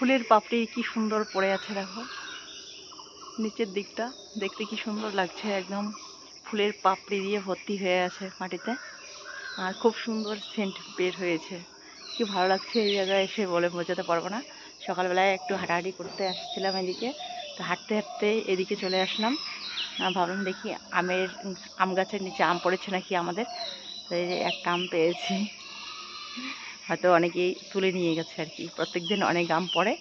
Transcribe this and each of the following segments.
ফুলের পাপড়ি কি সুন্দর পড়ে আছে দেখো। নিচের দিকটা দেখতে কি সুন্দর লাগছে, একদম ফুলের পাপড়ি দিয়ে ভর্তি হয়ে আছে মাটিতে। আর খুব সুন্দর সেন্ট বের হয়েছে। কি ভালো লাগছে এই জায়গায় এসে বলে বোঝাতে পারব না। সকালবেলায় একটু হাঁটাহাঁটি করতে আসছিলাম এদিকে, তো হাঁটতে হাঁটতে এদিকে চলে আসলাম। ভাবলাম দেখি আমের, আম গাছের নিচে আম পড়েছে নাকি আমাদের। তো একটা আম পেয়েছি। হয়তো অনেকেই তুলে নিয়ে গেছে আর কি। প্রত্যেকদিন অনেক আম পড়ে,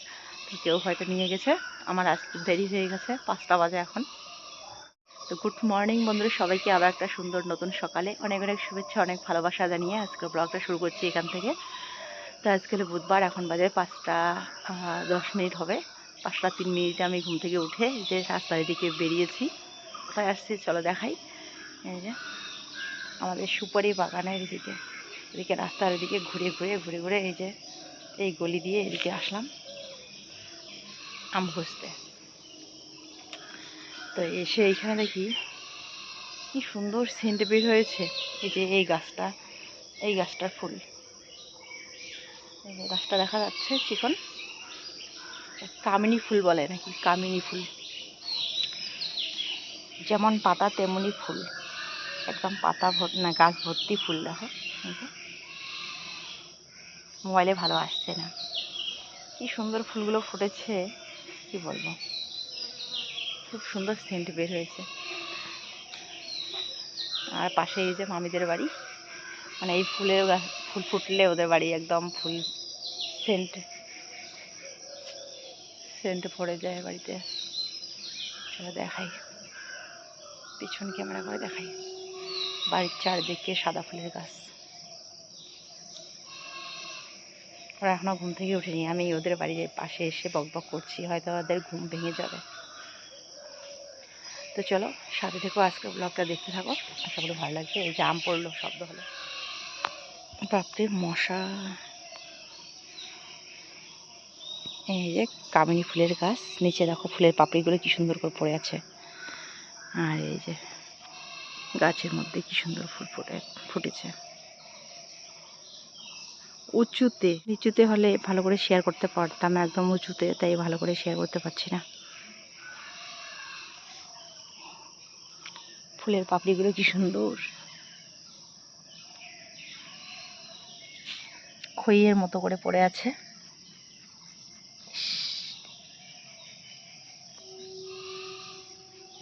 তো কেউ হয়তো নিয়ে গেছে। আমার আজকে দেরি হয়ে গেছে, পাঁচটা বাজে এখন। তো গুড মর্নিং বন্ধুরা, সবাইকে আবার একটা সুন্দর নতুন সকালে অনেক অনেক শুভেচ্ছা, অনেক ভালোবাসা জানিয়ে আজকে ব্লগটা শুরু করছি এখান থেকে। তো আজকে বুধবার, এখন বাজে পাঁচটা দশ মিনিট হবে। পাঁচটা তিন মিনিটে আমি ঘুম থেকে উঠে যে রাস্তার দিকে বেরিয়েছি, কোথায় আসছি চলো দেখাই। এই যে আমাদের সুপারি বাগানের এদিকে এদিকে রাস্তার এদিকে ঘুরে ঘুরে ঘুরে ঘুরে এই যে, এই গলি দিয়ে এদিকে আসলাম আম খুঁজতে তো এসে এইখানে দেখি কি সুন্দর সেন্ট বের হয়েছে। এই যে এই গাছটা, এই গাছটার ফুল। গাছটা দেখা যাচ্ছে চিকন, কামিনী ফুল বলে নাকি, কামিনী ফুল। যেমন পাতা তেমনি ফুল। একদম পাতা না, গাছ ভর্তি ফুল দেখো। মোবাইলে ভালো আসছে না। কি সুন্দর ফুলগুলো ফুটেছে, কি বলব? খুব সুন্দর সেন্ট বের হয়েছে। আর পাশে এই যে মামিদের বাড়ি মানে এই ফুলের ফুল ফুটলে ওদের বাড়ি একদম ফুল সেন্ট সেন্ট ভরে যায় বাড়িতে। চলো দেখাই। পিছন ক্যামেরা করে দেখাই। বাড়ির চারদিকে সাদা ফুলের গাছ। ওরা এখনও ঘুম থেকে উঠেনি আমি ওদের বাড়ির পাশে এসে বক বক করছি, হয়তো ওদের ঘুম ভেঙে যাবে। তো চলো, সাথে থেকেও আজকে ব্লগটা দেখতে থাকো। আশা করি ভালো লাগছে। এই যে আম পড়ল, শব্দ হলো। বাপরে মশা। এই যে কামিনী ফুলের গাছ, নিচে দেখো ফুলের পাপড়িগুলো কি সুন্দর করে পড়ে আছে। আর এই যে গাছের মধ্যে কি সুন্দর ফুল ফুটে ফুটেছে। উঁচুতে, নিচুতে হলে ভালো করে শেয়ার করতে পারতাম, একদম উঁচুতে, তাই ভালো করে শেয়ার করতে পারছি না। ফুলের পাপড়িগুলো কি সুন্দর। খইয়ের মতো করে পড়ে আছে।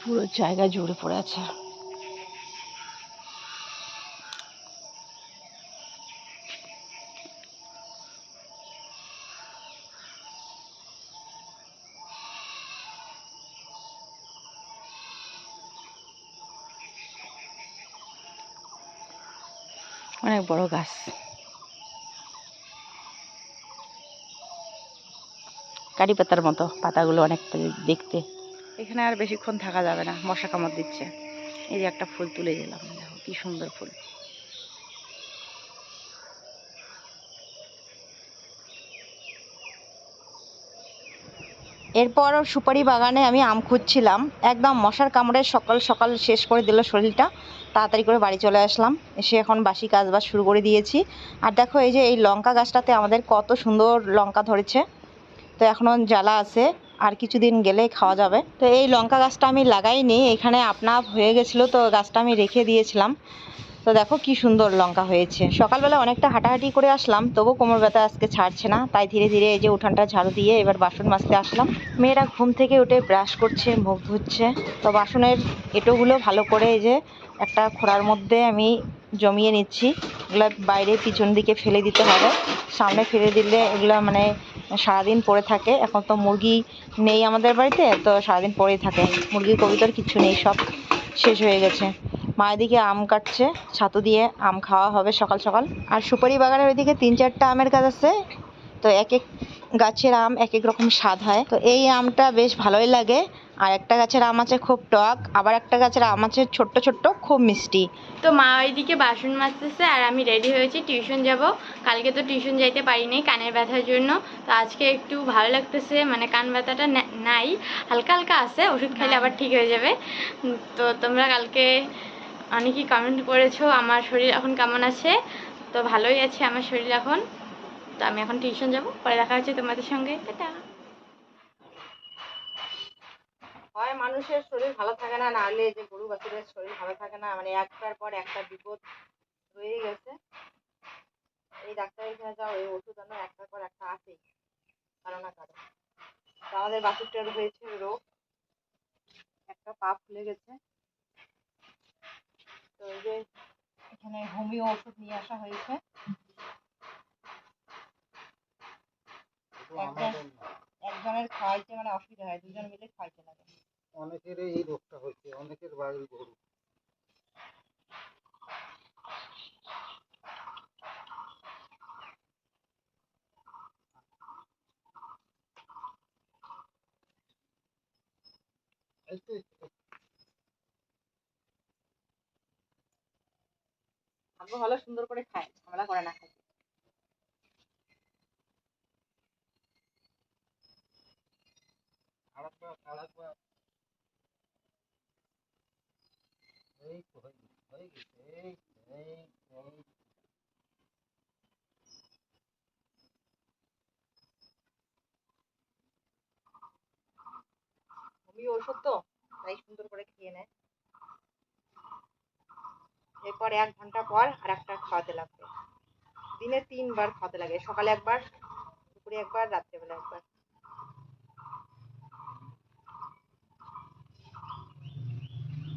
পুরো জায়গা জুড়ে পড়ে আছে অনেক বড় গাছ। কারি পাতার মতো পাতাগুলো অনেকটা দেখতে। এখানে আর বেশিক্ষণ থাকা যাবে না, মশা কামড় দিচ্ছে। এই যে একটা ফুল তুলে দিলাম, দেখো কি সুন্দর ফুল। এরপর সুপারি বাগানে আমি আম খুঁজছিলাম। একদম মশার কামড়ে সকাল সকাল শেষ করে দিল শরীরটা। তাড়াতাড়ি করে বাড়ি চলে আসলাম। এসে এখন বাসি কাজ বাজ শুরু করে দিয়েছি। আর দেখো এই যে এই লঙ্কা গাছটাতে আমাদের কত সুন্দর লঙ্কা ধরেছে। তো এখনও জ্বালা আছে। আর কিছুদিন গেলে খাওয়া যাবে। তো এই লঙ্কা গাছটা আমি লাগাইনি। এখানে আপনা হয়ে গেছিল। তো গাছটা আমি রেখে দিয়েছিলাম। তো দেখো কি সুন্দর লঙ্কা হয়েছে। সকালবেলা অনেকটা হাঁটাহাঁটি করে আসলাম, তবু কোমর ব্যথা আজকে ছাড়ছে না। তাই ধীরে ধীরে এই যে উঠানটা ঝাড়ু দিয়ে এবার বাসন মাজতে আসলাম। মেয়েরা ঘুম থেকে উঠে ব্রাশ করছে, মুখ ধুচ্ছে। তো বাসনের এঁটোগুলো ভালো করে এই যে একটা খোড়ার মধ্যে আমি জমিয়ে নিচ্ছি। এগুলো বাইরে পিছন দিকে ফেলে দিতে হবে। সামনে ফেলে দিলে এগুলো মানে সারাদিন পড়ে থাকে। এখন তো মুরগি নেই আমাদের বাড়িতে, তো সারাদিন পড়েই থাকে। মুরগির কবিতার কিছু নেই, সব শেষ হয়ে গেছে। মা এদিকে আম কাটছে ছাতু দিয়ে আম খাওয়া হবে সকাল সকাল। আর সুপারি বাগানের ওইদিকে তিন চারটা আমের গাছ আছে তো এক এক গাছের আম এক এক রকম স্বাদ হয়। তো এই আমটা বেশ ভালোই লাগে। আর একটা গাছের আম আছে খুব টক আবার একটা গাছের আম আছে ছোট্ট ছোট্ট খুব মিষ্টি। তো মা ওইদিকে বাসন মাজতেছে আর আমি রেডি হয়েছি টিউশন যাব। কালকে তো টিউশন যাইতে পারিনি কানের ব্যথার জন্য। তো আজকে একটু ভালো লাগতেছে মানে কান ব্যথাটা নাই। হালকা হালকা আছে ওষুধ খাইলে আবার ঠিক হয়ে যাবে। তো তোমরা কালকে অনেকেই কমেন্ট করেছ? আমার শরীর এখন কেমন আছে? তো ভালোই আছে আমার শরীর এখন। তো আমি এখন টিউশন যাব। পরে দেখা হচ্ছে তোমাদের সঙ্গে। টাটা। হয় মানুষের শরীর ভালো থাকে না, নাহলে যে গরু বাছুরের শরীর ভালো থাকে না। মানে একটার পর একটা বিপদ রয়ে গেছে। এই ডাক্তারের এখানে যাও, এই ওষুধ আনো, একটার পর একটা আসেই কারও না কারও। আমাদের বাছুরটার হয়েছে রোগ। একটা পা ফুলে গেছে। তো এই যে এখানে হোমিও ওষুধ নিয়ে আসা হয়েছে। একজনের খাওয়াইতে মানে অসুবিধা হয় দুজন মিলে খাইতে লাগে। অনেকের এই রোগটা হয়েছে অনেকের বাড়ির গরু এই তো, এই তো, ভাগ্য ভালো সুন্দর করে খায় ঝামেলা করে না খায় আরেকবার, আরেকবার। এই তো গেছে, গেছে, এই তো, এই তো, এই তো। হোমিও ওষুধ তো তাই সুন্দর করে খেয়ে নেয় এরপর এক ঘণ্টা পর আর একটা খাওয়াতে লাগবে দিনে তিনবার খাওয়াতে লাগে, সকালে একবার, দুপুরে একবার, রাত্রেবেলা একবার।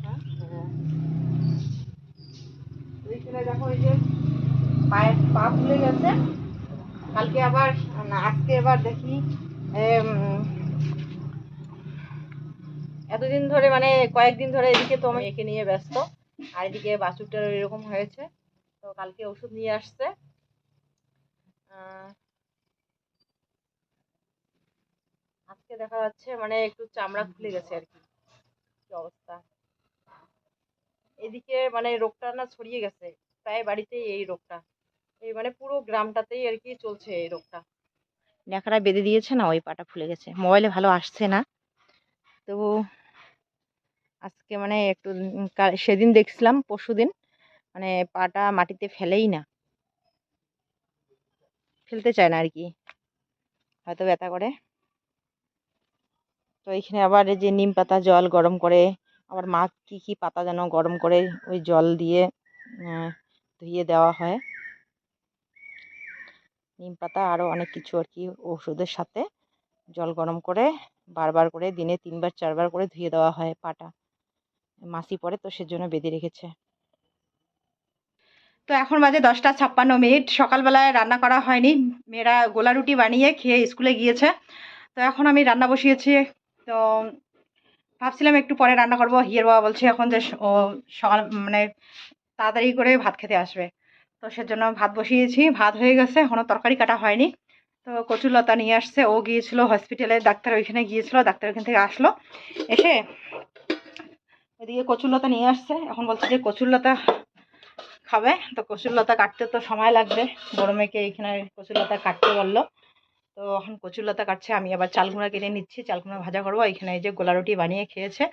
হ্যাঁ? দেখো ওই যে পায়ের পা ফুলে গেছে। কালকে আবার, না, আজকে এবার দেখি এতদিন ধরে মানে কয়েকদিন ধরে এদিকে তো আমি একে নিয়ে ব্যস্ত। আর এদিকে বাছুরটার এরকম হয়েছে। তো কালকে ওষুধ নিয়ে আসছে। আজকে দেখা যাচ্ছে মানে একটু চামড়া খুলে গেছে আর কি। কি অবস্থা? এদিকে মানে রোগটা না ছড়িয়ে গেছে। প্রায় বাড়িতেই এই রোগটা। এই মানে পুরো গ্রামটাতেই আর কি চলছে এই রোগটা। ন্যাকড়া বেঁধে দিয়েছে না, ওই পাটা ফুলে গেছে। মোবাইলে ভালো আসছে না। তো আজকে মানে একটু সেদিন দেখছিলাম পরশুদিন মানে পাটা মাটিতে ফেলেই না। ফেলতে চায় না আর কি হয়তো ব্যথা করে। তো এখানে আবার যে নিম পাতা জল গরম করে, আবার মা কি কি পাতা যেন গরম করে ওই জল দিয়ে ধুয়ে দেওয়া হয়। নিম পাতা আরও অনেক কিছু আর কি ওষুধের সাথে জল গরম করে, বারবার করে, দিনে তিনবার, চারবার করে ধুয়ে দেওয়া হয় পাটা। মাসি পরে তো সেজন্য বেঁধে রেখেছে। তো এখন বাজে দশটা ছাপ্পান্ন মিনিট, সকালবেলায় রান্না করা হয়নি। মেয়েরা গোলা রুটি বানিয়ে খেয়ে স্কুলে গিয়েছে। তো এখন আমি রান্না বসিয়েছি। তো ভাবছিলাম একটু পরে রান্না করব। হিয়ের বাবা বলছে এখন যে ও সকাল মানে তাড়াতাড়ি করে ভাত খেতে আসবে। তো সেজন্য ভাত বসিয়েছি। ভাত হয়ে গেছে। এখনও তরকারি কাটা হয়নি। তো কচুলতা নিয়ে আসছে। ও গিয়েছিল হসপিটালে, ডাক্তার ওইখানে গিয়েছিল। ডাক্তার ওইখান থেকে আসলো। এসে ওইদিকে কচুরলতা নিয়ে আসছে। এখন বলছে যে কচুরলতা খাবে। তো কচুরলতা কাটতে তো সময় লাগবে। বড় মেয়েকে এইখানে কচুরলতা কাটতে বলল। তো এখন কচুরলতা কাটছে। আমি আবার চালগুঁড়া কেটে নিচ্ছি। চালগুঁড়া ভাজা করব। এখানে এই যে গোলা রুটি বানিয়ে খেয়েছে।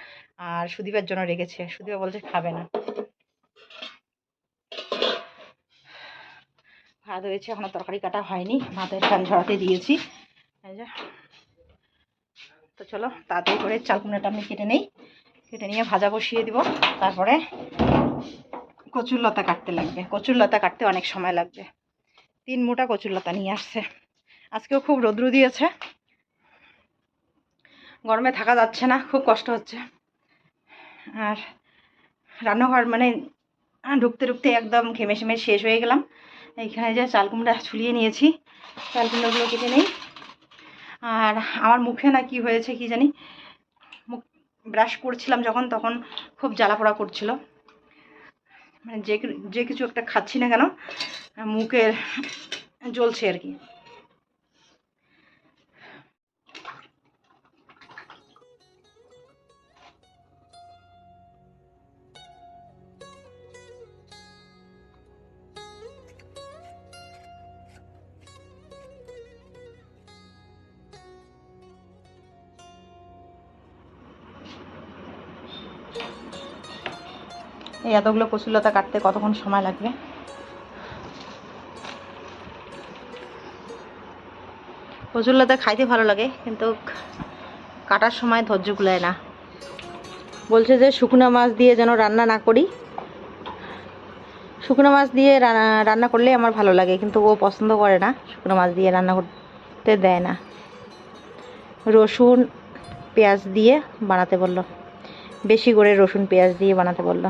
আর সুদীপের জন্য রেখেছে। সুদীপা বলছে খাবে না। ভাত হয়েছে। এখনও তরকারি কাটা হয়নি। ভাতের ফ্যান ঝরাতে দিয়েছি। তো চলো, তাড়াতাড়ি করে চালকুমড়াটা আমি কেটে নেই। কেটে নিয়ে ভাজা বসিয়ে দিব। তারপরে কচুর লতা কাটতে লাগবে। কচুর লতা কাটতে অনেক সময় লাগবে। তিন মোটা কচুর লতা নিয়ে আসছে। আজকেও খুব রৌদ্র দিয়েছে। গরমে থাকা যাচ্ছে না, খুব কষ্ট হচ্ছে। আর রান্নাঘর মানে ঢুকতে ঢুকতে একদম ঘেমে সেমে শেষ হয়ে গেলাম। এইখানে যে চাল কুমড়া ছুলিয়ে নিয়েছি, চাল কুমড়োগুলো কেটে নেই। আর আমার মুখে না কি হয়েছে কি জানি। ব্রাশ করছিলাম যখন, তখন খুব জ্বালা পোড়া করছিল। মানে যে যে কিছু একটা খাচ্ছি না কেন, মুখের জ্বলছে আর কি। এই এতগুলো কচুলতা কাটতে কতক্ষণ সময় লাগবে? কচুরলতা খাইতে ভালো লাগে, কিন্তু কাটার সময় ধৈর্য কুলায় না। বলছে যে শুকনো মাছ দিয়ে যেন রান্না না করি। শুকনো মাছ দিয়ে রান্না করলে আমার ভালো লাগে, কিন্তু ও পছন্দ করে না। শুকনো মাছ দিয়ে রান্না করতে দেয় না। রসুন, পেঁয়াজ দিয়ে বানাতে বলল। বেশি করে রসুন, পেঁয়াজ দিয়ে বানাতে বলল।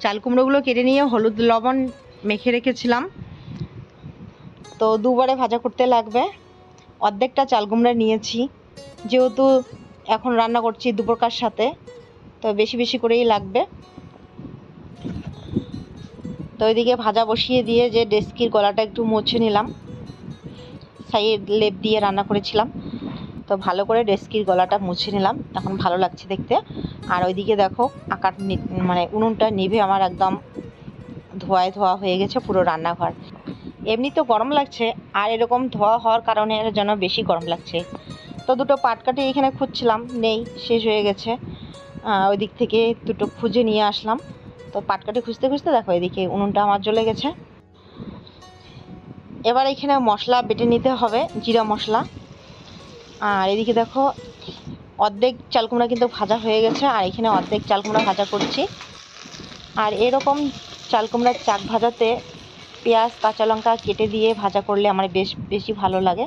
চাল কুমড়োগুলো কেটে নিয়ে হলুদ লবণ মেখে রেখেছিলাম। তো দুবারে ভাজা করতে লাগবে। অর্ধেকটা চাল কুমড়া নিয়েছি। যেহেতু এখন রান্না করছি দুপুরকার সাথে, তো বেশি বেশি করেই লাগবে। তো ওইদিকে ভাজা বসিয়ে দিয়ে যে ডেস্কির গলাটা একটু মুছে নিলাম। সাইড লেপ দিয়ে রান্না করেছিলাম। তো ভালো করে ডেস্কির গলাটা মুছে নিলাম। এখন ভালো লাগছে দেখতে। আর ওইদিকে দেখো, আকার মানে উনুনটা নিভে আমার একদম ধোয়ায় ধোয়া হয়ে গেছে পুরো রান্নাঘর। এমনি তো গরম লাগছে, আর এরকম ধোয়া হওয়ার কারণে জন্য বেশি গরম লাগছে। তো দুটো পাটকাঠি এখানে খুঁজছিলাম, নেই, শেষ হয়ে গেছে। ওই দিক থেকে দুটো খুঁজে নিয়ে আসলাম। তো পাটকাঠি খুঁজতে খুঁজতে দেখো, এদিকে উনুনটা আমার জ্বলে গেছে। এবার এখানে মশলা বেটে নিতে হবে, জিরা মশলা। আর এদিকে দেখো, অর্ধেক চাল কুমড়া কিন্তু ভাজা হয়ে গেছে, আর এখানে অর্ধেক চাল কুমড়া ভাজা করছি। আর এরকম চাল কুমড়ার চাক ভাজাতে পেঁয়াজ, কাঁচা লঙ্কা কেটে দিয়ে ভাজা করলে আমার বেশ বেশি ভালো লাগে।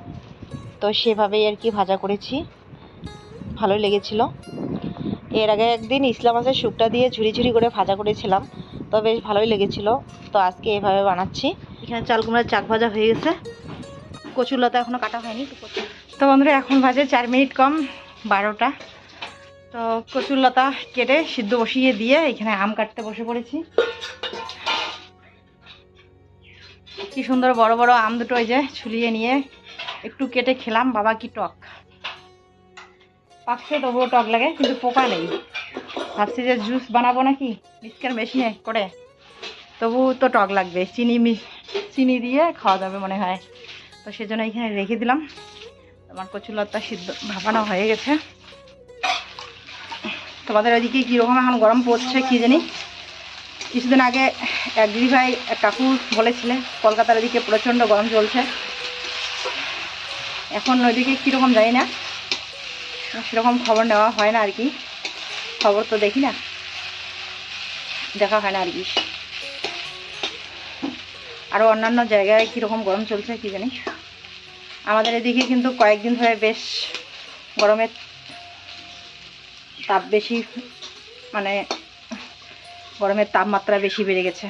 তো সেভাবেই আর কি ভাজা করেছি। ভালোই লেগেছিল। এর আগে একদিন ইসলাম মাছের শুকটা দিয়ে ঝুরি ঝুরি করে ভাজা করেছিলাম, তো বেশ ভালোই লেগেছিল। তো আজকে এভাবে বানাচ্ছি। এখানে চাল কুমড়ার চাক ভাজা হয়ে গেছে। কচুর লতা এখনও কাটা হয়নি, তো তো বন্ধুরা, এখন বাজে চার মিনিট কম, বারোটা। তো কচুর লতা কেটে সিদ্ধ বসিয়ে দিয়ে এখানে আম কাটতে বসে পড়েছি। কি সুন্দর বড় বড় আম দুটো ওই যে ছুলিয়ে নিয়ে একটু কেটে খেলাম, বাবা কি টক। পাকছে, তবুও টক লাগে, কিন্তু পোকা নেই। ভাবছি যে জুস বানাবো নাকি মিক্সচার মেশিনে করে। তবু তো টক লাগবে, চিনি চিনি দিয়ে খাওয়া যাবে মনে হয়। তো সেজন্য এখানে রেখে দিলাম। আমার কচুলতা সিদ্ধ ভাপানো হয়ে গেছে। তোমাদের ওইদিকে কীরকম এখন গরম পড়ছে কি জানি? কিছুদিন আগে এক দিদি ভাই, এক কাকু বলেছিলে কলকাতার ওইদিকে প্রচণ্ড গরম চলছে। এখন ওইদিকে কীরকম জানি না। সেরকম খবর নেওয়া হয় না আর কি। খবর তো দেখি না। দেখা হয় না আর কি। আরও অন্যান্য জায়গায় কীরকম গরম চলছে কি জানি। আমাদের এদিকে কিন্তু কয়েকদিন ধরে বেশ গরমের তাপ বেশি মানে গরমের তাপমাত্রা বেশি বেড়ে গেছে।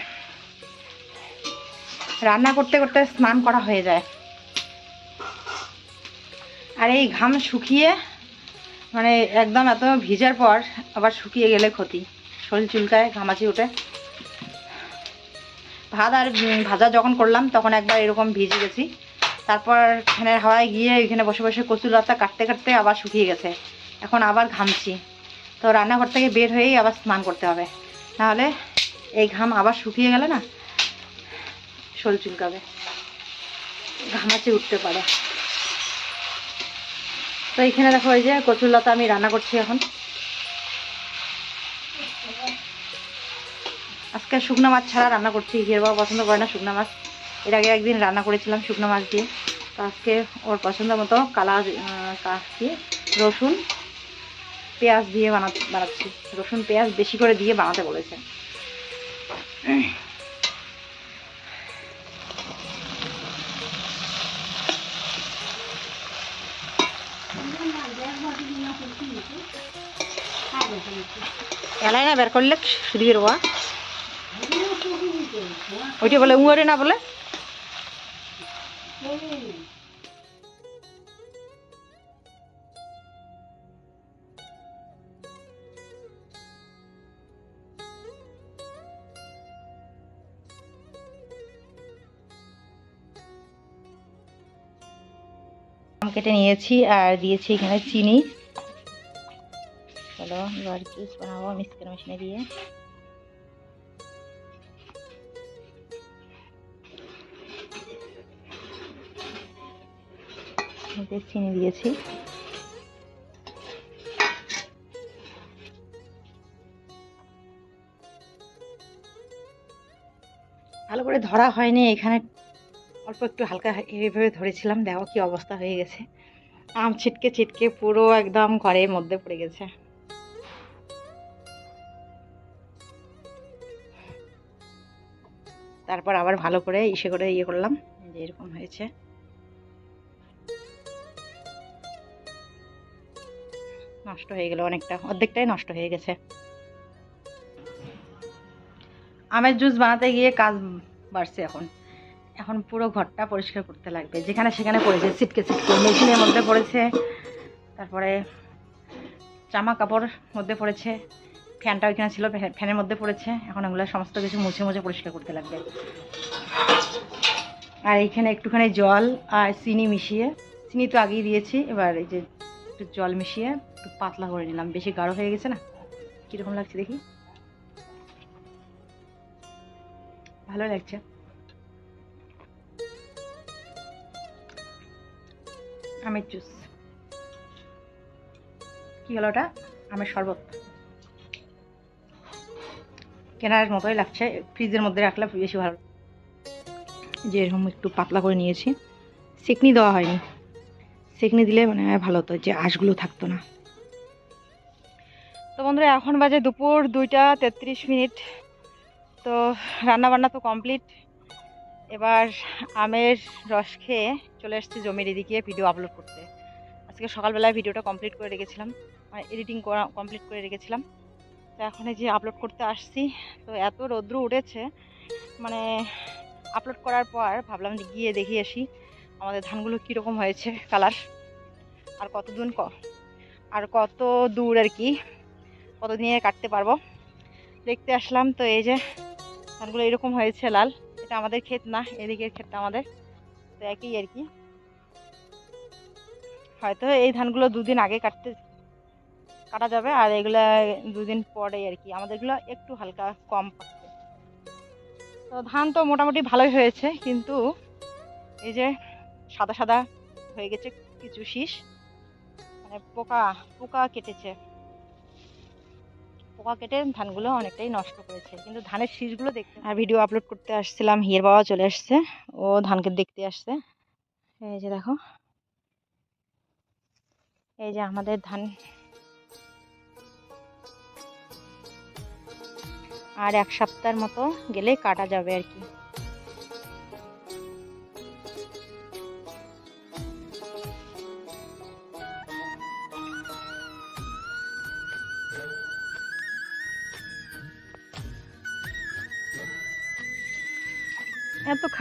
রান্না করতে করতে স্নান করা হয়ে যায়। আর এই ঘাম শুকিয়ে মানে একদম এত ভিজার পর আবার শুকিয়ে গেলে ক্ষতি। শরীর চুলকায়, ঘামাচি ওঠে। ভাত আর ভাজা যখন করলাম, তখন একবার এরকম ভিজে গেছি। তারপর ফ্যানের হাওয়ায় গিয়ে ওইখানে বসে বসে কচুর লতা কাটতে কাটতে আবার শুকিয়ে গেছে। এখন আবার ঘামছি। তো রান্নাঘর থেকে বের হয়েই আবার স্নান করতে হবে। নাহলে এই ঘাম আবার শুকিয়ে গেলে না শরীর চুলকাবে। ঘামাচে উঠতে পারে। তো এখানে দেখো ওই যে কচুর লতা আমি রান্না করছি এখন। আজকে শুকনো মাছ ছাড়া রান্না করছি হির বাবা পছন্দ করে না শুকনো মাছ। এর আগে একদিন রান্না করেছিলাম শুকনো মাছ দিয়ে। তো আজকে ওর পছন্দ মতো কালা আহ, কি রসুন পেঁয়াজ দিয়ে বানা বানাচ্ছি। রসুন পেঁয়াজ বেশি করে দিয়ে বানাতে বলেছে। এলাই না বের করলে শুধু ওইটা বলে উঙরে না বলে? কেটে নিয়েছি আর দিয়েছি এখানে চিনি। চলো এবার জুস বানাবো মিক্সচার মেশিনে দিয়ে। এতে চিনি দিয়েছি। ভালো করে ধরা হয়নি, এখানে অল্প একটু হালকা এইভাবে ধরেছিলাম, দেখো কি অবস্থা হয়ে গেছে। আম ছিটকে ছিটকে পুরো একদম ঘরের মধ্যে পড়ে গেছে। তারপর আবার ভালো করে ইসে করে ইয়ে করলাম যে এরকম হয়েছে। নষ্ট হয়ে গেল অনেকটা, অর্ধেকটাই নষ্ট হয়ে গেছে। আমের জুস বানাতে গিয়ে কাজ বাড়ছে এখন। এখন পুরো ঘরটা পরিষ্কার করতে লাগবে। যেখানে সেখানে পড়েছে, ছিটকে ছিটকে। মেশিনের মধ্যে পড়েছে, তারপরে জামা কাপড় মধ্যে পড়েছে, ফ্যানটা ওইখানে ছিল, ফ্যা- ফ্যানের মধ্যে পড়েছে। এখন ওগুলো সমস্ত কিছু মুছে মুছে পরিষ্কার করতে লাগবে। আর এইখানে একটুখানি জল আর চিনি মিশিয়ে, চিনি তো আগেই দিয়েছি, এবার এই যে একটু জল মিশিয়ে একটু পাতলা করে নিলাম। বেশি গাঢ় হয়ে গেছে না? কীরকম লাগছে দেখি? ভালো লাগছে। আমের জুস। কি হলো ওটা? আমের শরবত। কেনার মতোই লাগছে। ফ্রিজের মধ্যে রাখলে বেশি ভালো। যে এরকম একটু পাতলা করে নিয়েছি। সেকনি দেওয়া হয়নি। সেকনি দিলে মানে ভালো হতো যে আঁশগুলো থাকতো না। তো বন্ধুরা, এখন বাজে দুপুর দুইটা তেত্রিশ মিনিট। তো রান্না বান্না তো কমপ্লিট। এবার আমের রস খেয়ে চলে এসেছি জমির এদিকে ভিডিও আপলোড করতে। আজকে সকালবেলায় ভিডিওটা কমপ্লিট করে রেখেছিলাম মানে এডিটিং করা কমপ্লিট করে রেখেছিলাম। তো এখন এই যে আপলোড করতে আসছি, তো এত রৌদ্র উঠেছে মানে আপলোড করার পর ভাবলাম যে গিয়ে দেখি আসি আমাদের ধানগুলো কীরকম হয়েছে কালার আর কতদিন ক আর কত দূর আর কি। কতদিনে কাটতে পারব। দেখতে আসলাম তো এই যে ধানগুলো এরকম হয়েছে লাল। এটা আমাদের ক্ষেত না, এদিকের ক্ষেতটা আমাদের। তো একই আর কি। হয়তো এই ধানগুলো দুদিন আগে কাটতে, কাটা যাবে, আর এগুলো দুদিন পরে আর কি। আমাদেরগুলো একটু হালকা কম পাকছে তো ধান তো মোটামুটি ভালোই হয়েছে, কিন্তু এই যে সাদা সাদা হয়ে গেছে কিছু শীষ। মানে পোকা পোকা কেটেছে। পোকা কেটে ধানগুলো অনেকটাই নষ্ট করেছে, কিন্তু ধানের শীষগুলো দেখতে আর ভিডিও আপলোড করতে আসছিলাম, হিয়ের বাবা চলে আসছে, ও ধানকে দেখতে আসছে। এই যে দেখো। এই যে আমাদের ধান। আর এক সপ্তাহের মতো গেলে কাটা যাবে আর কি।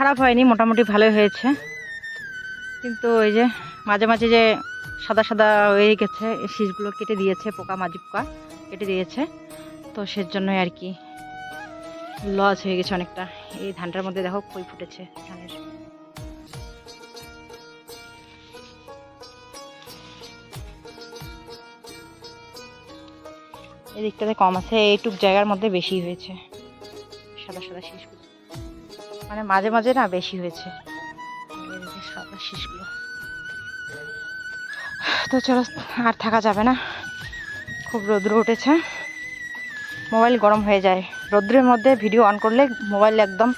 খারাপ হয়নি, মোটামুটি ভালোই হয়েছে। কিন্তু ওই যে মাঝে মাঝে যে সাদা সাদা হয়ে গেছে শীষগুলো কেটে দিয়েছে, পোকা মাঝি পোকা কেটে দিয়েছে। তো সেজন্যই আর কি লস হয়ে গেছে অনেকটা। এই ধানটার মধ্যে দেখো কই ফুটেছে ধানের। এদিকটাতে কম আছে, এইটুক জায়গার মধ্যে বেশি হয়েছে, সাদা সাদা শীষগুলো। মানে মাঝে মাঝে না বেশি হয়েছে। শীষগুলো। তো চলো, আর থাকা যাবে না। খুব রৌদ্র উঠেছে। মোবাইল গরম হয়ে যায়। রৌদ্রের মধ্যে ভিডিও অন করলে মোবাইল একদম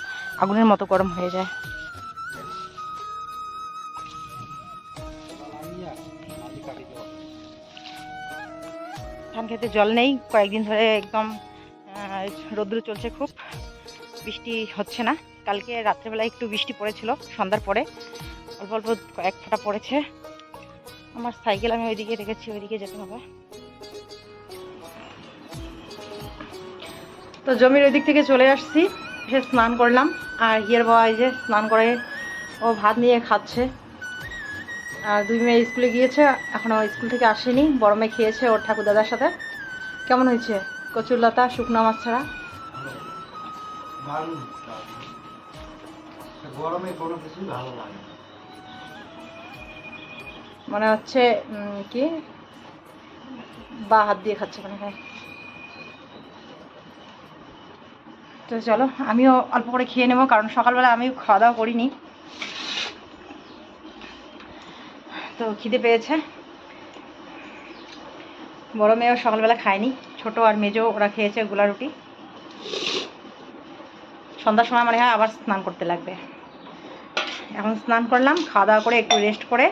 আগুনের মতো গরম হয়ে যায়। ধান খেতে জল নেই। কয়েকদিন ধরে একদম রৌদ্র চলছে খুব। বৃষ্টি হচ্ছে না। কালকে রাত্রেবেলায় একটু বৃষ্টি পড়েছিল, সন্ধ্যার পরে। অল্প অল্প কয়েক ফোঁটা পড়েছে। আমার সাইকেল আমি ওইদিকে রেখেছি, ওইদিকে যেতে হবে। তো জমির ওই দিক থেকে চলে আসছি, এসে স্নান করলাম। আর হিয়ার বাবা যে স্নান করে, ও ভাত নিয়ে খাচ্ছে। আর দুই মেয়ে স্কুলে গিয়েছে এখনও স্কুল থেকে আসেনি। বড় মেয়ে খেয়েছে ওর ঠাকুর দাদার সাথে। কেমন হয়েছে? কচুর লতা শুকনো মাছ ছাড়া? গরমে কোনো ভালো লাগে। মনে হচ্ছে কি? বা হাত দিয়ে খাচ্ছে মনে হয়। তো চলো, আমিও অল্প করে খেয়ে নেব, কারণ সকালবেলা আমি খাওয়া দাওয়া করিনি। তো খিদে পেয়েছে। বড় মেয়েও সকালবেলা খায়নি, ছোট আর মেজো ওরা খেয়েছে গোলা রুটি। সন্ধ্যার সময় মনে হয় আবার স্নান করতে লাগবে। এখন স্নান করলাম খাওয়া দাওয়া করে একটু রেস্ট করে,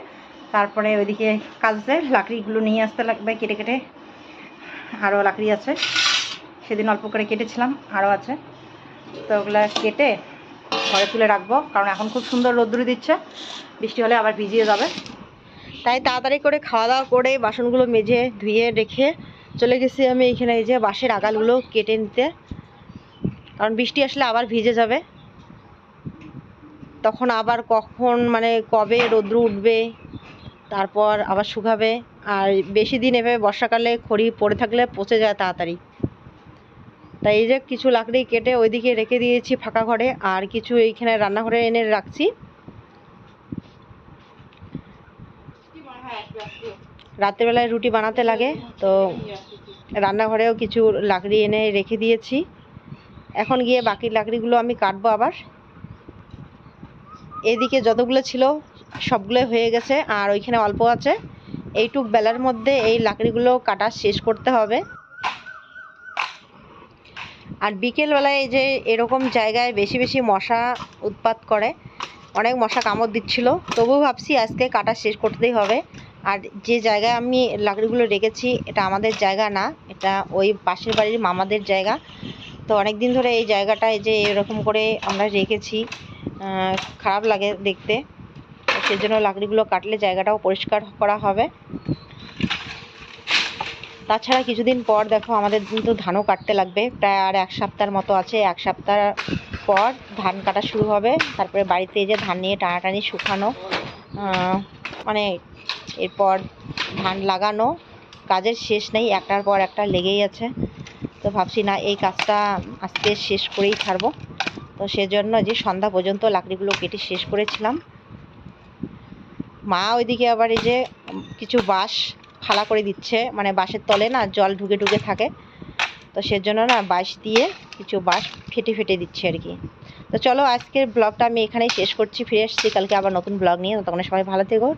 তারপরে ওইদিকে কাজে লাকড়িগুলো নিয়ে আসতে লাগবে কেটে কেটে। আরও লাকড়ি আছে, সেদিন অল্প করে কেটেছিলাম আরও আছে। তো ওগুলো কেটে ঘরে তুলে রাখব, কারণ এখন খুব সুন্দর রোদ্দুরি দিচ্ছে, বৃষ্টি হলে আবার ভিজিয়ে যাবে। তাই তাড়াতাড়ি করে খাওয়া দাওয়া করে বাসনগুলো মেজে ধুয়ে রেখে চলে গেছি আমি এইখানে এই যে বাঁশের আগালগুলো কেটে নিতে। কারণ বৃষ্টি আসলে আবার ভিজে যাবে। তখন আবার কখন মানে কবে রোদ্রু উঠবে, তারপর আবার শুকাবে, আর বেশি দিন এভাবে বর্ষাকালে খড়ি পড়ে থাকলে পচে যায় তাড়াতাড়ি। তাই এই যে কিছু লাকড়ি কেটে ওইদিকে রেখে দিয়েছি ফাঁকা ঘরে, আর কিছু এইখানে রান্নাঘরে এনে রাখছি। রাত্রেবেলায় রুটি বানাতে লাগে, তো রান্নাঘরেও কিছু লাকড়ি এনে রেখে দিয়েছি। এখন গিয়ে বাকি লাকড়িগুলো আমি কাটবো আবার। এদিকে যতগুলো ছিল সবগুলো হয়ে গেছে, আর ওইখানে অল্প আছে। এইটুক বেলার মধ্যে এই লাকড়িগুলো কাটা শেষ করতে হবে। আর বিকেলবেলায় এই যে এরকম জায়গায় বেশি বেশি মশা উৎপাত করে, অনেক মশা কামড় দিচ্ছিল, তবুও ভাবছি আজকে কাটা শেষ করতেই হবে। আর যে জায়গায় আমি লাকড়িগুলো রেখেছি, এটা আমাদের জায়গা না, এটা ওই পাশের বাড়ির মামাদের জায়গা। তো অনেক দিন ধরে এই জায়গাটায় যে এরকম করে আমরা রেখেছি খারাপ লাগে দেখতে। তো সেজন্য লাকড়িগুলো কাটলে জায়গাটাও পরিষ্কার করা হবে। তাছাড়া কিছুদিন পর দেখো আমাদের কিন্তু ধানও কাটতে লাগবে। প্রায় আর এক সপ্তাহের মতো আছে। এক সপ্তাহ পর ধান কাটা শুরু হবে। তারপরে বাড়িতে যে ধান নিয়ে টানাটানি শুকানো মানে এরপর ধান লাগানো, কাজের শেষ নেই। একটার পর একটা লেগেই আছে। তো ভাবছি না এই কাজটা আজকে শেষ করেই ছাড়বো। তো সেজন্য যে সন্ধ্যা পর্যন্ত লাকড়িগুলো কেটে শেষ করেছিলাম। মা ওইদিকে আবার এই যে কিছু বাঁশ ফালা করে দিচ্ছে মানে বাঁশের তলে না জল ঢুকে ঢুকে থাকে। তো সেজন্য না বাঁশ দিয়ে কিছু বাঁশ ফেটে ফেটে দিচ্ছে আর কি। তো চলো আজকের ব্লগটা আমি এখানেই শেষ করছি, ফিরে এসেছি কালকে আবার নতুন ব্লগ নিয়ে। ততক্ষণ সবাই ভালো থেকো।